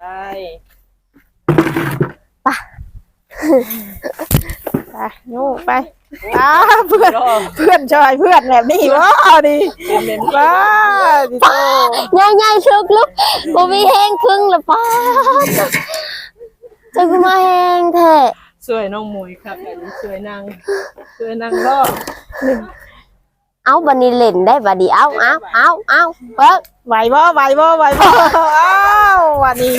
ไปไปยูไปอ้าเพื่อนเพื่อนชอยเพื่อนแบบนี้ว้าวดิเมนว้าวดิโตง่ายๆชุกลูกบ่มีแห้งครึ่งละป้าจะกูมาแห้งแท้สวยน้องมวยครับอันนี้สวยนางสวยนางรอด เอาบัดนี้เล่นได้บัดนี้เอาเอาเอาเอาเปิดไหวบ่ไหวบ่ไหวบ่อ้าววันนี้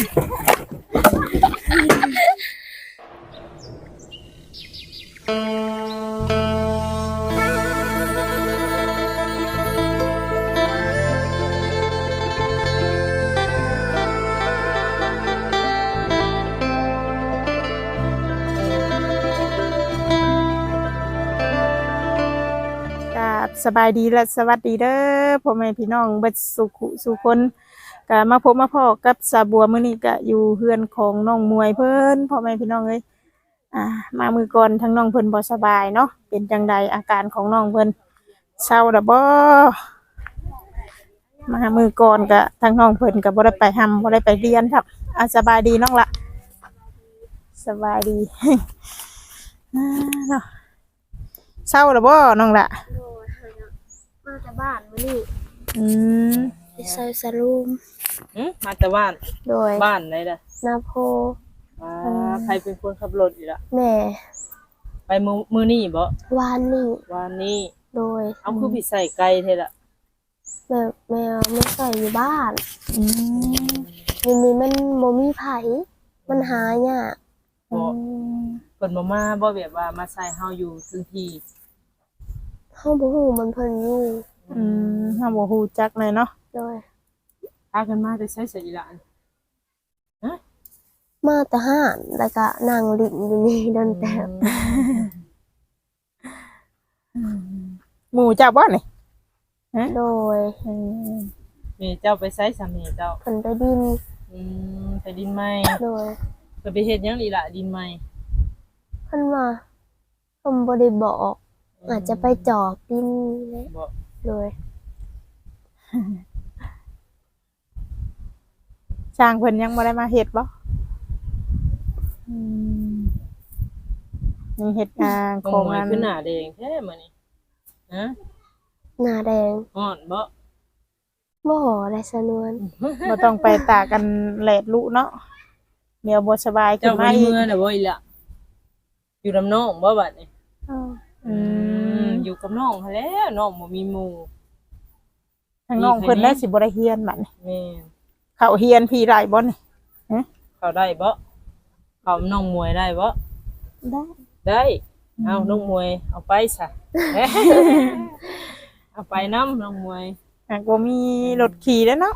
กับ สบายดีและสวัสดีเด้อพ่อแม่พี่น้องเบิดสุขสุคนก็มาพบมาพ่อกับสาบัวมื้อนี้ก็อยู่เฮือนของน้องมวยเพิ่นพ่อแม่พี่น้องเอ้ยอ่ามามือก่อนทั้งน้องเพิ่นบ่สบายเนาะเป็นจังใดอาการของน้องเพิ่นเศร้าดะบ่มามือก่อนก็ทั้งน้องเพิ่นก็บ่ได้ไปทำบ่ได้ไปเรียนครับอ่าสบายดีน้องละสบายดีเนาะเศร้าดะบ่น้องละ มาจากบ้านมื้อนี้อืมไปใส่สรูมหึมาแต่บ้านโดยบ้านไหนล่ะนาโพอ่าใครเป็นคนขับรถอีกล่ะแม่ไปมือมือนี่บ่วานนี่วันนี้โดยเอาคือพี่ใส่ไก่เท่ล่ะแม่แมวไม่ใส่อยู่บ้านอืมวันนี้มันบ่มีไผมันหายากบ่เพิ่นบ่มาบ่แบบว่ามาใส่เฮาอยู่ถึงที่ เฮาบ่ฮู้มันเพิ่นอยู่อืมเฮาบ่ฮู้จักเลยเนาะโดยพากันมาแต่ใช้สอีหลานมาแต่ห้านแล้วก็นั่งลิ้นอยู่นี่โดนแต่หมู่เจ้าบ่นี่โดยอืมแม่เจ้าไปใช้สามีเจ้า เพิ่นไปดินอืมไปดินไหมโดยเพิ่นไปเฮ็ดหยังอีหล่ะดินไหมเพิ่นว่าเพิ่นบ่ได้บอก อาจจะไปจอบดินแหละบ่โดยสร้างเพิ่นยังบ่ได้มาเฮ็ดบ่อืมนี่เฮ็ดงานน้ขอองงมวยงานขึ้นหน้าแดงแท้มื้อนี้ฮะหน้าแดงฮ้อนบ่บ่ได้สนวนบ่ต้องไปตากกันแลดลุเนาะเดี๋ยวบ่สบายขึ้เจ้านบ่มามีอีกเมื่อน่ะบ่อีหล่ะอยู่นํน้องบ่บัดนี้อ้าว อืมอยู่กับน้องหั้นแหล้วน้องบ่มีหมู่ทางน้องเพิ่นได้สิบ่ได้เฮียนบัดนี้แม่นเขาเฮียนพี่ได้บ่นี่เข้าได้บ่เข้าน้องมวยได้บ่ได้ ได้ เอาน้องมวยเอาไปซะ เอาไปน้ำน้องมวยหากบ่มีรถขี่แล้วเนาะ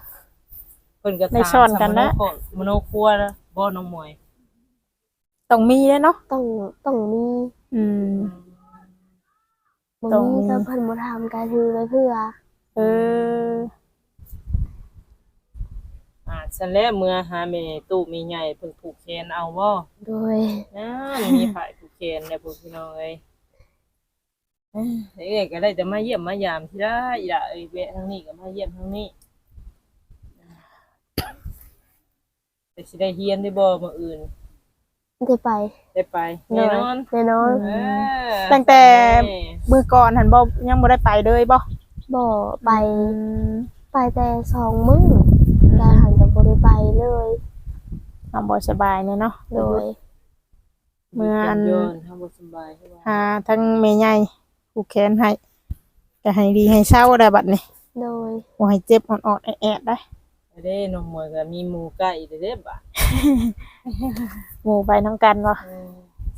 เพิ่นก็ได้ถามสอนกันนะสามโมโนครัวนะบ่น้องมวยต้องมีแล้วเนาะต้องต้องมีอืมบ่ ต้องมีมีก็เพิ่นบ่ทำการถือไว้เพื่อเอออ่าฉันแล้วเมื่อหาแม่ตู้มีใหญ่เพิ่นผูกแขนเอาบ่โดยนะมีฝ่ายผูกแขนเนี่ยพวกพี่น้องเอ้ยเอ้ยเอ้ยก็ได้แต่มาเยี่ยมมายามที่ได้อีล่ะเอ้ยแวะทางนี้ก็มาเยี่ยมทางนี้แต่สิได้เฮียนได้บ่มื้ออื่น ได้ไปได้ไปโดแน่ยนอนแน่นอนเออตั้งแต่ มือก่อนหันบ่ยังบ่ได้ไปเลยบ่บ่ไปอืมไปแต่สองมื้อแต่หันก็บ่ได้ไปเลยเอาบ่สบายเนี่ยเนาะโดย เมื่ออันโยนทำบ่สบายใช่ป่ะหาทั้งแม่ใหญ่ผูกแขนให้ก็ให้ดีให้เศร้าได้บัดนี้โดยบ่ให้เจ็บอ่อนๆแอดๆได้ไปเด้น้องมวยก็มีหมู่ใกล้เด้เด้บ่ะ หมู่ไปนำกันบ่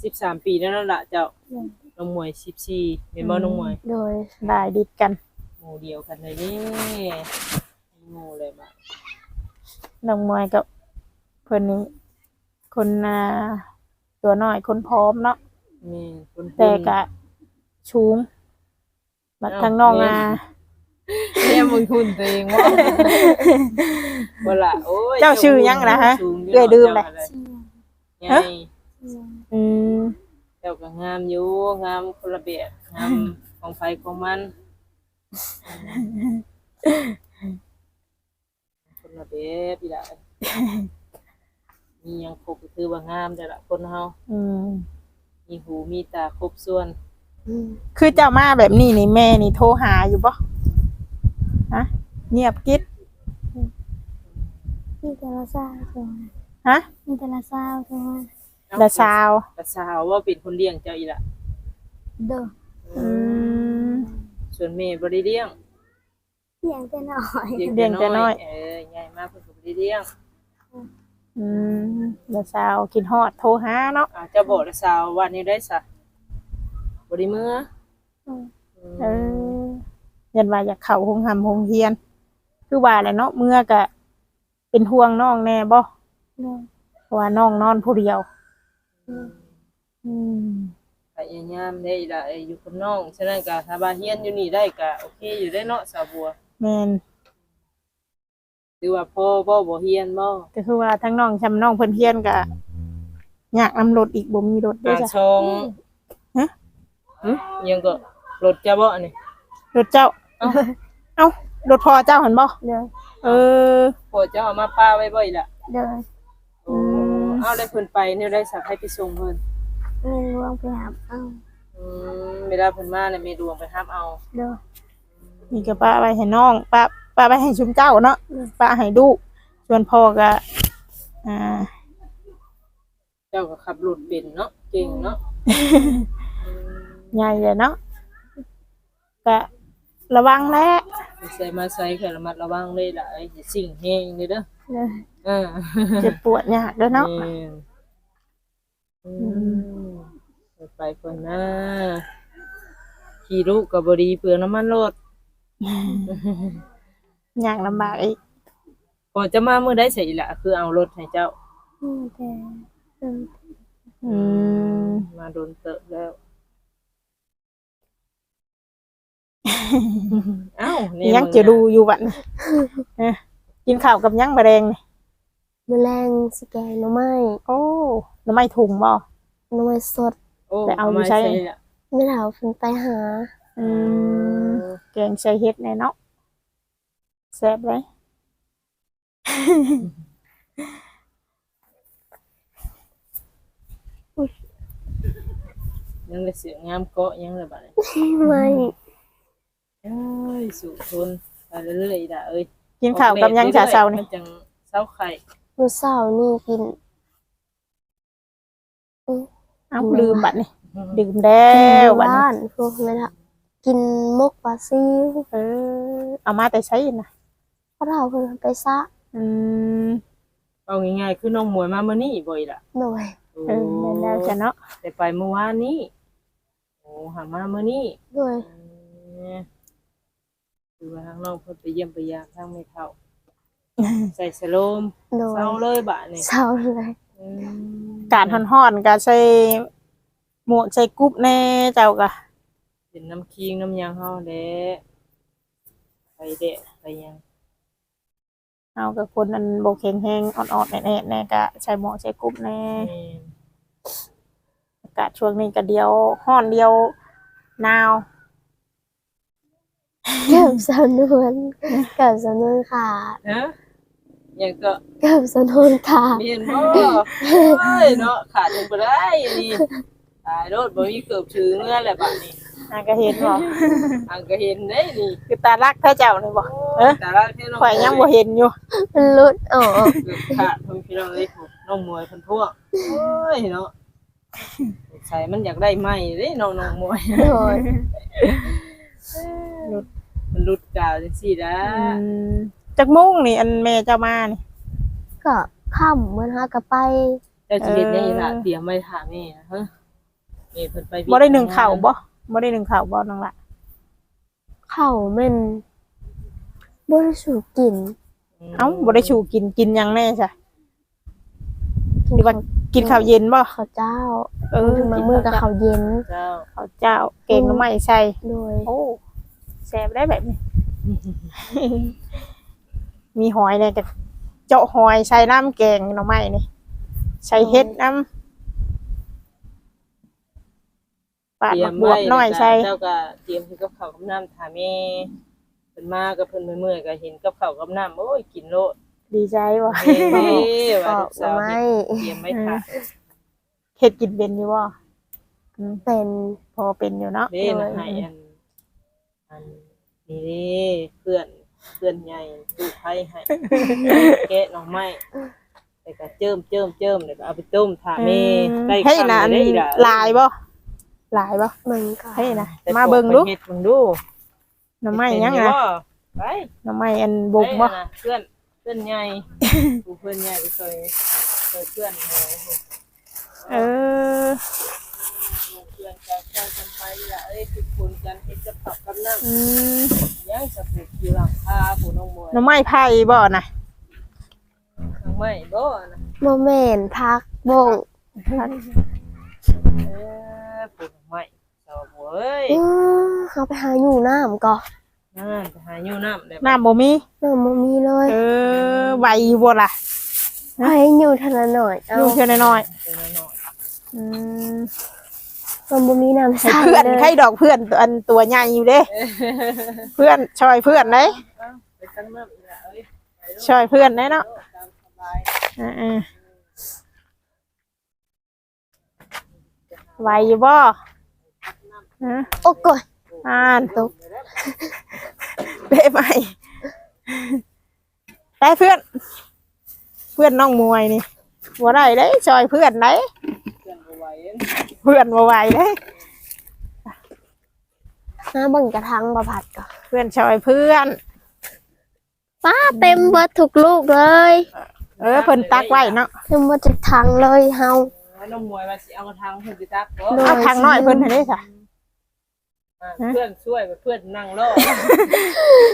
สิบสามปีแล้วนั่นล่ะเจ้าน้องมวยสิบสี่เป็นบ่น้องมวย โดยได้ดิดกันหมู่เดียวกันเลยเด้หมู่เลยบ่ะน้องมวยกับเพิ่นนี่คนอ่าตัวน้อยคนพร้อมเนาะมีคนแต่ก็ชูงบัดทางน้องอะแม่มึงทุนตัวเองว่าบ่ล่ะโอ้ยเจ้าชื่อหยังนะฮะสูงเอ้ยลืมเลย ไงอืมเจ้าก็งามอยู่งามคนละแบบงามของไฟของมันคนละแบบอีหล่ะมีหยังครบก็คือว่างามแต่ละคนเฮาอืมมีหูมีตาครบส่วนอืมคือเจ้ามาแบบนี้นี่แม่นี่โทรหาอยู่บ่ฮะเงียบกิ๊ดมีแต่ละเศร้าโทรมา ฮะมีแต่ละเศร้าโทรมาดาซาวกระสาวว่าเป็นคนเลี้ยงเจ้าอีหละเด้ออืม ส่วนแม่บ่ได้เลี้ยงเสียงแต่น้อยเลี้ยงแต่น้อย เออใหญ่มากเพิ่นก็บ่ได้เลี้ยงอืมดาซาวกินฮอดโทรหาเนาะอาเจ้าบอกกระสาววันนี้ได้ซะบ่ได้มื้ออืมเออยันว่าอยากเข้าโรงหำโรงเรียน คือว่าแหละเนาะเมื่อก็เป็นห่วงน้องแน่บ่ เด้อเพราะว่าน้องนอนผู้เดียว อืมอืมพยายามได้ล่ะเอ้ยอยู่กับน้องฉะนั้นก็ถ้าว่าเฮียนอยู่นี่ได้ก็โอเคอยู่ได้เนาะสาวบัวแม่นหรือว่าพ่อบ่บ่เฮียนบ่ก็คือว่าทั้งน้องชำน้องเพิ่นเฮียนก็อยากนำรถอีกบ่มีรถด้วยอาจ้ะชงฮะหึยังก็รถจะบ่อันนี้รถเจ้า เอ้ารถพอเจ้าเห็นบ่เด้อเออพ่อเจ้าเอามาป้าไว้บ่อีกล่ะเด้อโอ้ เอาได้เพิ่นไปเนี่ยได้สักให้ไปส่งเพิ่นไม่ร่วงไปหาเอาอืมเวลาเพิ่นมาเนี่ยแม่ดวงไปห้ามเอาเด้อนี่ก็ป้าไว้ให้น้องป้าป้าไว้ให้ชุมเจ้าเนาะป้าให้ลูกส่วนพ่อก็อ่า เจ้าก็ขับรถเป็นเนาะเก่งเนาะใหญ่เลยเนาะก็ระวังแหละใส่มาใส่ก็ระมัดระวังเลยล่ะไอ้สิ่งแห้งนี่เด้อ เด้อ เออเจ็บปวดยากเด้อเนาะแม่นอืมไปเพิ่นนะขี่ลูกก็บ่ดีเปลืองน้ำมันรถยากลำบากอีกพอจะมามื้อใดใส่อีหล่ะคือเอารถให้เจ้าอืมแต่เด้ออืมมาโดนเติบแล้วเอ้านี่ยังจะดูอยู่บัดนี้เอ้อกินข้าวกับยังบะแดงนี่ แมลงสแกนหน่อไม้โอ้น้ำไม่ถุงบ่หน่อไม้สดโอ้ไปเอาอยู่มใช้ล่ะไม่เถาเพิ่นไปหาอืมแกงใส่เฮ็ดแน่เนาะแซ่บเลย ยังได้เสียงงามเกาะยังเลยบัดนี้ไม่เอ้ยสู่ทนไปเรื่อยๆด่าเอ้ยกินข้าวกับยังชาเช้านี่ มันจังเช้าไข่ มื้อเช้านี่กินเอ้าลืมบัดนี่ดื่มแล้วกินบัดนี้บ้านพวกไม่ละกินมกปลาซิวเออเอามาแต่ใช้นะเพราะเราเพิ่นไปซะอืมเอาง่ายๆคือน้องหมวยมามื้อนี้บ่อยล่ะหน่อยเออแม่นแล้วจ้ะเนาะแต่ไปเมื่อวานนี้โอ้หามามื้อนี้หน่อยเออคือว่าทางน้องเพิ่นไปเยี่ยมไปยามทางไม่เท่า ใส่สโลมหน่อยเศร้าเลยบะนี่เศร้าเลยอืมการห่อนๆก็ใส่หมวกใส่กุ๊บแน่เจ้าก็เป็นน้ำคิงน้ำยางเฮาแหละไปเดะไปยัง เอากับคนนั้นบ่แข็งแรงอ่อนๆแน่ๆแน่ก็ใส่หมวกใส่กุ๊บแน่แม่นอากาศช่วงนี้ก็เดียวฮ้อนเดียวหนาวเกือบสำนวนเกือบสำนวนขาดฮะ ยังก็เกือบสำนวนขาดเมียนบ่เอ้ยเนาะขาดยังบ่ได้นี่ตายรถบ่มีเกือบถึงเมื่อแหละบัดนี้น่าก็เห็นบ่อังก็เห็นได้นี่คือตาลักแท้เจ้านี่บ่เอ๊ะแต่ละที่น้องข่อยยังบ่เห็นอยู่มันหลุดออกเกือบขาดเพิ่นพี่น้องเอ้ยน้องมวยเพิ่นพวกโอ้ยเนาะใส่มันอยากได้ไหมเด้น้องน้องมวยหน่อยมันหลุดกาวจังซี่นะอืม จักมุ่งนี่ อันแม่เจ้ามานี่ ก็ค่ำเหมือนหากะไปเจ้าสิเฮ็ดได้ล่ะเออเตรียมไว้ถามแม่นะฮะแม่เพิ่นไปเวียบ่ได้หนึ่งข้าวบ่บ่ได้หนึ่งข้าวบ่น้องละเข้าแม่นบ่ได้สูบกลิ่นเอ้าบ่ได้ชูกินกินหยังแน่จ้ะหรือว่ากินข้าวเย็นบ่ข้าวเจ้าเออถึงบางมื้อก็ข้าวเย็นเจ้าข้าวเจ้าเก่งหรือไม่ใช่โดยโอ้แซ่บได้แบบนี้ มีหอยเนี่ยก็เจาะหอยใส่น้ำแกงหน่อไม้นี่ใส่เฮ็ดน้ำปาดเตรียบัมกบวบไว้น้อยใส่เจ้าก็เตรียมคือกับข้าวกับน้ำถามแม่เพิ่นมาก็เพิ่นเมื่อยๆก็เห็นกับข้าวกับน้ำโอ้ยกินโลดดีใจบ่เอ้ยปว่าอลูกกสาวไม้เตรียมไม่ถ่ายเฮ็ดกินเป็นอยู่บ่อืมเป็นพอเป็นอยู่เนาะเด้นะให้อันอันนี่เด้เพื่อน เพื่อนใหญ่ตู้ไผให้แกะหน่อไม้แต่ก็เจิมเจิมเจิมแล้วก็เอาไปต้มถาแม่ได้ให้คำนะได้อีหล่ะลายบ่ลายบ่มันก็ให้นะแต่มาเบิ่งดูเฮ็ดเบิ่งดูหน่อไม้ยังเห็นอะบ่ไปหน่อไม้อันบุกบ่ไปนะเพื่อนเพื่อนใหญ่ผู้เพื่อนใหญ่เคยเคยเพื่อนหน่อยเออเพื่อนกันแข่งกันไปละเอ้ยทุกคนกันเฮ็ดกับผักกับน้อืมำยังสะปลูกอยู่หลังคาผู้น้องมวยหน่อไม้ไผ่บ่น่ะทางไม่บ่นะโมเมนพักบงเออปลูกไม่สาวเว้ยอื้อเขาไปหาอยู่น้ำก่อนนั่นจะหาอยู่น้ำได้น้ำบ่มีน้ำมันมีเลยเออไหวอยู่บ่ล่ะให้อยู่เทาละหน่อยเอาอยู่เพียงน้อยเป็นน้อยๆอืม มันบ่มีน้ำให้ใส่เพื่อนเลยให้ดอกเพื่อนตัวอันตัวใหญ่อยู่เด้เพื่อนช่วยเพื่อนเด้ๆเอ้าไปกันน้ำอีกละเอ้ยไปเด้อช่วยเพื่อนเด้เนาะตามสบายอ่าๆไหวอยู่บ่ฮะโอ้กยอ่านตกเป๊ะไหมไปเพื่อน เพื่อนน้องมวยนี่บ่ได้เด้ช่วยเพื่อนเด้ เพื่อนบ่ไหวเพื่อนบ่ไหวเด้น้าเบิ่งกระทังบะผัดก่อนเพื่อนช่วยเพื่อนป้าเต็มเบิดทุกลูกเลย เออเพิ่นตักไว้เนาะเต็มเบิดทุกทังเลยเฮาว่าน้องมวยว่าสิเอาทางเพิ่นไปตักบ่โดเอาทางน้อยเพิ่นให้ได้จ้ะอ่าเพื่อนช่วยเพื่อนนั่งรอ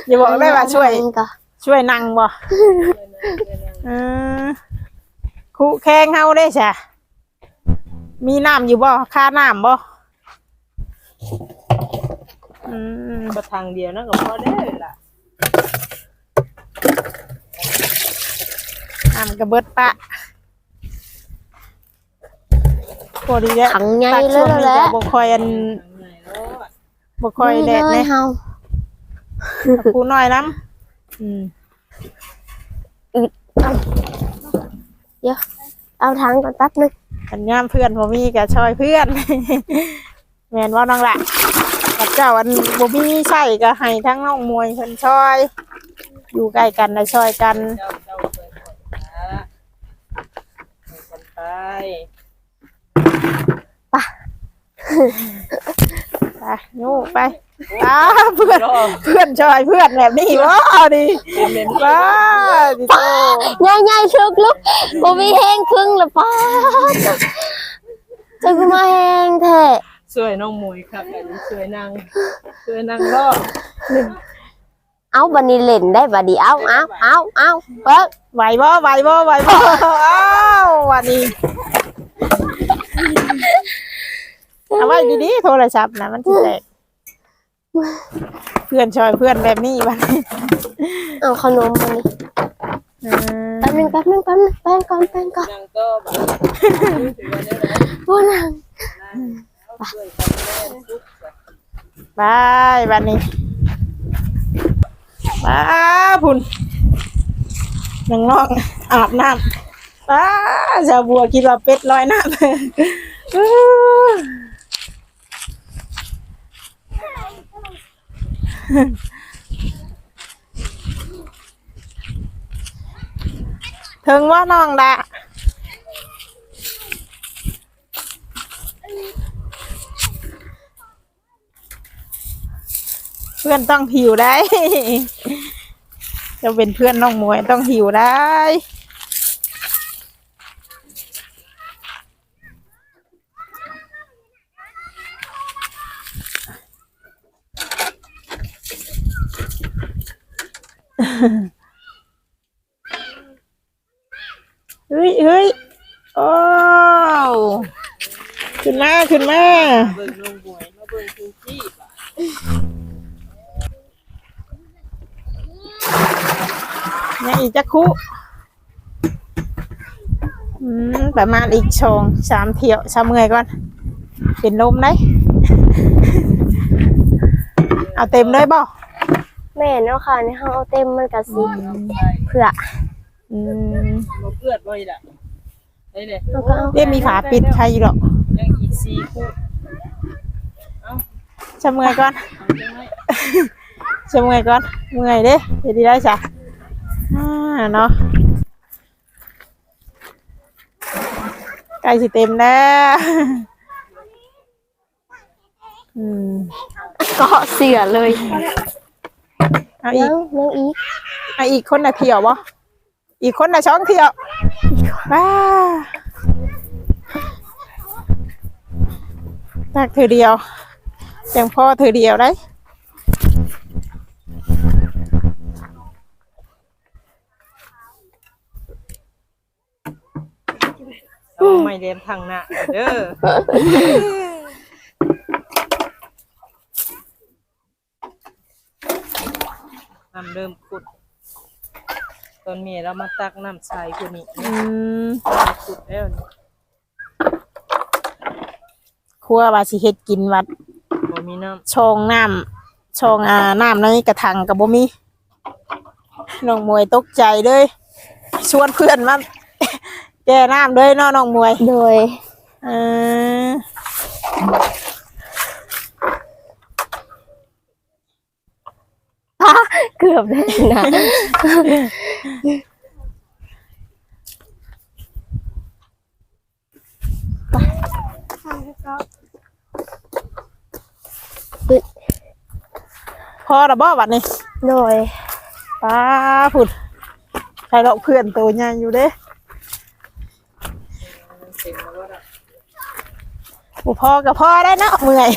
อย่าบอกได้ว่าช่วยก่อนช่วยนั่งบ่เพื่อนนั่งเพื่อนนั่งเออคู่แข่งเฮาได้จ้ะ มีน้ำอยู่บ่ค่าน้ำบ่อืมก็ทางเดียวนั่นก็พอได้ล่ะน้ำกระเบิดปะพอดีแล้วถังใหญ่ตักเลช่วยงนี้แหละก็บ่ค่อยอันทางไหนเนาะบ่ค่อยแดดเลเลยยเฮาคู่น้อยน้ำอืม เดี๋ยว เอาถังก่อนแป๊บนึงอันยามเพื่อนบ่มีก็ช่วยเพื่อน แม่นว่าน้องละกับเจ้าอันบ่มีใช้ก็ให้ทั้งน้องมวยเพิ่นช่วย อยู่ใกล้กันได้ช่วยกันเจ้าเจ้าเปิดก่อนนะไปกันไปไปยูไป อ้าเพื่อนเพื่อนชอยเพื่อนแบบนี้ว้าดิเน้นว้าดิโตใหญ่ๆชุกลูกบ่มีแห้งครึ่งละป้าจะกูมาแห้งแท้ช่วยน้องมวยครับอันนี้ช่วยนั่งช่วยนั่งรอเอาบัดนี้เล่นได้บัดนี้เอาเอาเอาเอาเปิดไหวบ่ไหวบ่ไหวบ่อ้าววันนี้เอาไว้ดีๆโทรศัพท์นะมันสิแตก เพื่อนชอยเพื่อนแบบนี้บัดนี้เอาขนมมานี่อืมแป๊บนึงแป๊บนึงแป๊บนึงแป้งก่อนแป้งก่อนนั่งก็แบบถือว่าได้แล้วโอ้นางเอาช่วยกันแม่ทุกข์บายวันนี้บ้าพุ่นนังน้องอาบน้ำป้าชาวบัวคิดว่าเป็ดลอยน้ำ อื้อ ถึงว่าน้องละเพื่อนต้องหิวได้ จะเป็นเพื่อนน้องมวยต้องหิวได้ เฮ้ยเฮ้ยโอ้วขึ้นมาขึ้นมา เบิ่งน้องมวยมาเบิ่งพื้นที่ป่ะยังอีกจะคุอืมประมาณอีกชงสามเที่ยวสามเมื่อยก่อนเป็นลมได้ เอาเต็มเลยบ่แม่เนาะค่ะในห้องเอาเต็มมันก็สิเผื่อออืมบ่เปื้อนบ่อีล่ะได้เลย แล้วก็เอาเรียมีฝาปิดใครอยู่หรอก ยังอีกสี่คู่เอ้าจะเมื่อยก่อน เอาจังไว้จะเมื่อยก่อน เมื่อยเด้เฮ็ดดีได้จ้ะอ่าเนาะใกล้สิเต็มแล้วอืมเกาะเสียเลยเอาอียักงยังอีกเอาอีกคนน่ะเที่ยวบ่อีกคนน่ะช่องเที่ยวว้า ตักเธอเดียวเพียงพ่อเธอเดียวได้เอาไม่เลียมทางหน้าเด้อน้ำเริ่มขุด ตอนเมียเรามาตักน้ำใสคนนี้อืมขุดแล้วนี่ค รัวว่าสิเฮ็ดกินวัดบ่มีน้ชองน้ำชองอ่าน้ำในกระถางกับบ่มีน้องมวยตกใจเลย ชวนเพื่อนมา แก้น้ำเลยเนาะน้องมวย โดย เออเกือบได้นะ อระบ่บัดนี้โดยป้าผุดใครเราเพื่อนตัวใหญ่อยู่เด้ำเต็มแล้วว่าล่ะบ่พอกับพอได้เนาะเมื่อย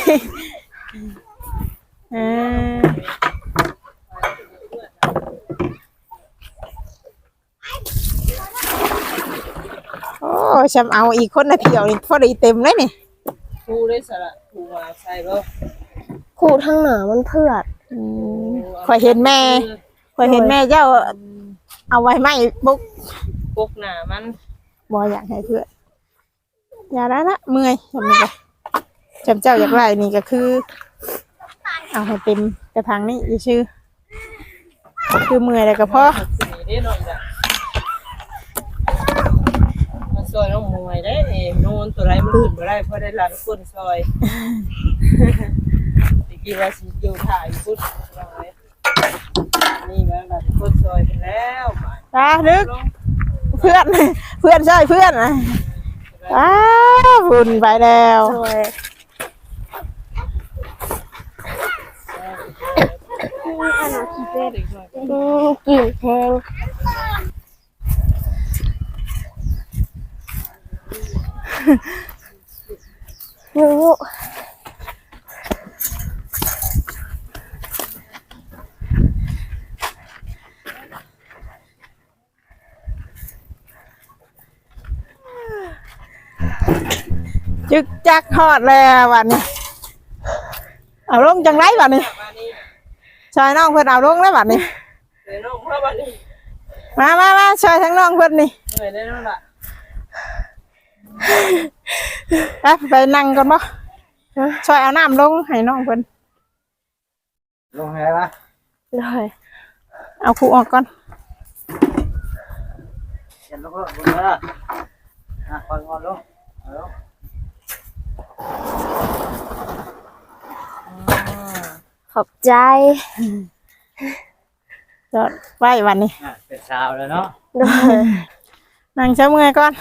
เออโอ้ฉันเอาอีกคนน่ะเที่ยวนี่พอดีเต็มเลยนี่ครูได้สระครูมาใช่บ่คู่ทั้งหนามันเพื่อนอืม ข่อยเห็นแม่ข่อยเห็นแม่เจ้า เอาไว้ไม่บุกปกหน้ามันบ่อยากให้เพื่อนอย่าได้ละเมื่อยจำนี้ก็จำเจ้าอยากไรนี่ก็คือ เอาให้เต็มกระถางนี่อย่าชื่อ คือเมื่อยแล้วก็พอสิได้หน่อยจ้ะมาซอยน้องมวยได้เองโน่นตัวไรมันขึ้นบ่ได้เพราะได้หลานคนซอยตะ กี้ว่าสิอยู่ถ่ายพุทธน้อยนี่มาหลานคนซอยไปแล้วมาตาลึกลงเพื่อนเพื่อนใช่เพื่อนนะอ้าวบุญไปแล้วโดยอืมกลิ่นแพงยูยู จึกจักฮอดแล้ววันนี้เอาลงจังไรวันนี้มานี่ชายน้องเพื่อนเอาลงแล้ววันนี้ เดี๋ยวน้องมาบัดนี้มามามาชายทั้งน้องเพื่อนนี่เหนื่อยได้แล้วล่ะไปไปนั่งก่อนบ่ชายเอาน้ำลงให้น้องเพื่อนลงไงวะโดยเอาครูออกก่อนเขียนลงลงลงเลยอะอะก่อนก่อนลงเอาลง ขอบใจจอดไว้วันนี้อะเป็นสาวแล้วเนาะโดยนั่งเช้าเมื่อยก่อน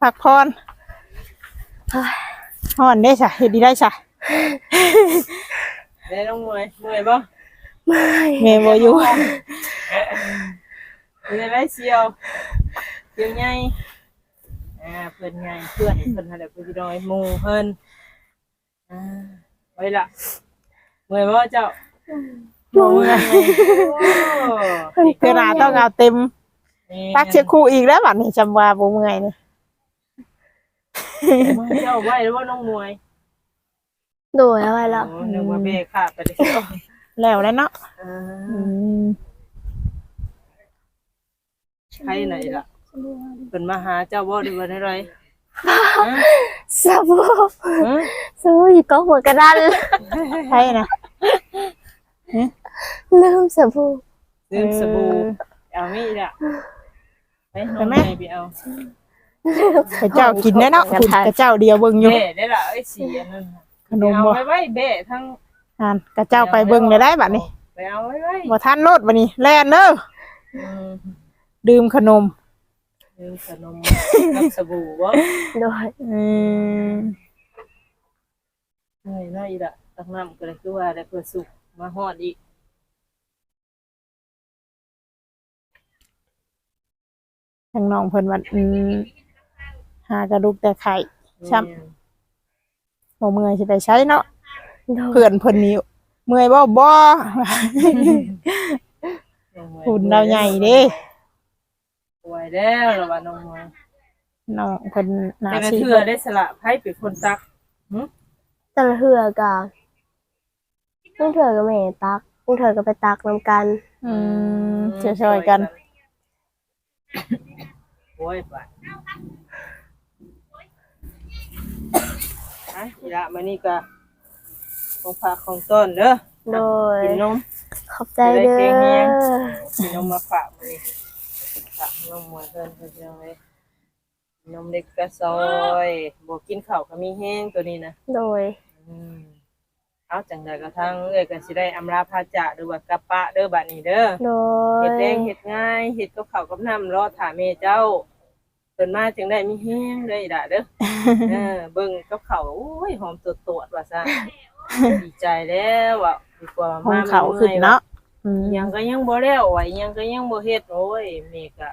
พักพรห่อนได้สะเฮ็ดดีได้สะได้น้องมวยเมื่อยบ่ไม่เมย์บ่อยู่เหนื่อยได้เชียวเชียวใหญ่ อ่าเพิ่นใหญ่เพื่อนเพิ่นหาได้ผู้น้อยหมู่เพิ่นอ่าไว้ล่ะเมื่อยบ่เจ้าเมื่อยโอ้เวลาต้องเอาเต็มนี่ตักเช็คคู่อีกแล้วบัดนี้จำว่าบ่เมื่อยนี่เจ้าไว้แล้วว่าน้องมวยโดยอะไรแล้วโอ้นึกว่าเบรกขาดไปเลยแล้วแล้วเนาะอ่าอืมใครไหนล่ะ เป็นมาหาเจ้าบ่ได้วันอะไรฮะสบู่ฮะสบู่อยู่ก็หัวกระดานใช่นะลืมสบู่ลืมสบู่เอามีดอะไปหไปอมไหมไปไปเอากระเจ้ากินได้เนาะคุณกระเจ้าเดียวเบิ่งอยู่เบ้ได้ละไอ้สีอันนั้นน่ะขนมเอาบ่ไว้ไว้เบ้ทั้งอ่านกระเจ้าไปเบิ่งได้ได้บัดนี้ไปเอาไว้ไว้บ่ทันโลดบัดนี้แล่นเด้ออืมดื่มขนม ลืมขนมกับสบู่บ่โดยอืมเหนื่อยน้อยอีละตักน้ำก็เลยคือว่าได้เพื่อสุกมาฮอดอีกทางน้องเพิ่นว่าอืมหากระดูกแต่ไข่ ช้ำ บ่เมื่อยสิไปใช้เนาะโดยเพื่อนเพิ่นนี่เมื่อยบ่บ่หุ่นเราใหญ่เด้ ป่วยแล้วระบาดน้องมวยน้องเพิ่นหน้าแต่ละสิเทื่อได้สละไพ่เป็นคนตักแต่ละเถื่อกะบางเถื่อก็แม่ตักบางเถื่อก็ไปตักนำกัน อืมช่วยๆกัน โอ้ยไปอะอีละมานี่ก็ของฝากของต้นเด้อโดยกินนมขอบใจเด้จะได้แข็งแรงอกินนมมาฝากมานี่ ฝากนมหมวยเพิ่นเพิ่นจังเลยนมเด็กกระซอยบ่กินข้าวก็มีแห้งตัวนี้นะโดย อืมเอาจังใดก็ทั้งเอ้ยก็สิได้อำลาพาจากหรือว่ากะปะเด้อบัดนี้เด้อโดย เฮ็ดแดงเฮ็ดง่ายเฮ็ดกับข้าวกับน้ำรอถาแม่เจ้าเพิ่นมาจังได้มีแห้งเด้ออีด่าเด้อ เออเบิ่งกับข้าวโอ้ยหอมตดๆว่าซั่นดีใจแล้วอะดีกว่าห้องมาเขาขึ้นเนาะ อืมอิหยังก็ยังบ่แล้วไว้อิหยังก็ยังบ่เฮ็ดโอ้ยแม่ก็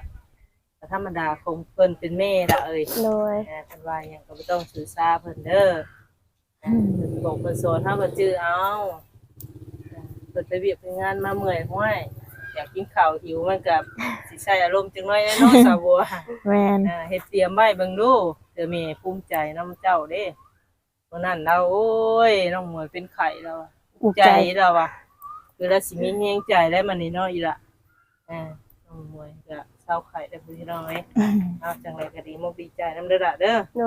ก็ธรรมดาคงเพิ่นเป็นแม่ละเอ้ยโดย แม่เพิ่นว่าหยังก็บ่ต้องสื่อสาเพิ่นเด้อเพิ่นบอกเพิ่นสอนเฮาก็จื้อเอาเพิ่นไปเวียกไปงานมาเมื่อยห้วยอยากกินข้าวหิวมันก็สิใช้อารมณ์จังน้อยแน่เนาะสาวบัว แม่นอ่าเฮ็ดเตรียมไว้เบิ่งดูเดี๋ยวแม่ภูมิใจนำเจ้าเด้วันนั้นเราโอ้ยน้องหมวยเป็นไข้แล้วอะอุกใจใจเราอะ คือเราสิมีแฮงใจได้มันนี่เนาะอีละอ่าน้องหมวยก็เศร้าไข้ได้พี่น้องเอ้ยเอาจังไดก็ดีมุกดีใจนำเด้อล่ะเด้อโด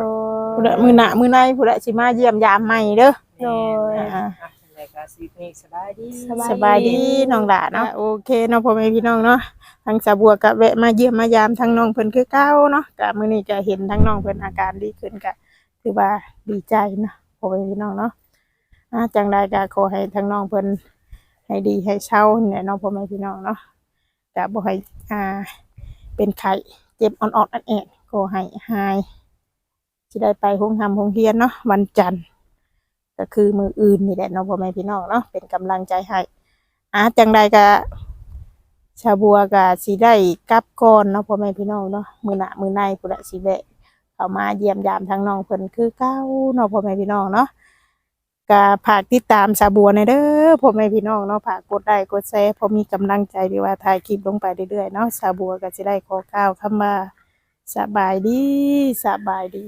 ผู้ใดยมื้อหน้ามื้อในผู้ใดสิมาเยี่ยมยามใหม่เด้อ โดยแม่นอ่า อะจังไดก็สินี่สบายดีสบายสบายดีน้องดาเนาะโอเคเนาะพ่อแม่พี่น้องเนาะทางสาบัวก็แวะมาเยี่ยมมายามทางน้องเพิ่นคือเก่าเนาะก็มื้อนี้ก็เห็นทางน้องเพิ่นอาการดีขึ้นก็ถือว่าดีใจเนาะพ่อแม่พี่น้องเนาะอ่าจังใดก็ขอให้ทางน้องเพิ่น ให้ดีให้เช้าเนี่ยเนาะพ่อแม่พี่น้องเนาะก็บ่ให้อ่า เป็นไข้เจ็บอ่อนๆอันแอดขอให้หายสิได้ไปโรงทำโรงเรียนเนาะวันจันทร์ ก็คือมืออื่นนี่แหละเนาะพ่อแม่พี่น้องเนาะเป็นกำลังใจให้อาจังใดก็ชาวบัวก็สิได้กลับก่อนเนาะพ่อแม่พี่น้องเนาะมือหน้ามือในพุ่นละสิแวะเข้ามาเยี่ยมยามทางน้องเพิ่นคือเก้าเนาะพ่อแม่พี่น้องเนาะ ก็ฝากติดตามสาบัวในเด้อพ่อแม่พี่น้องเนาะฝากกดไลค์กดแชร์พอมีกำลังใจดีว่าถ่ายคลิปลงไปเรื่อยๆเนาะสาบัวก็จะได้ขอก้าวคำว่าสบายดีสบายดี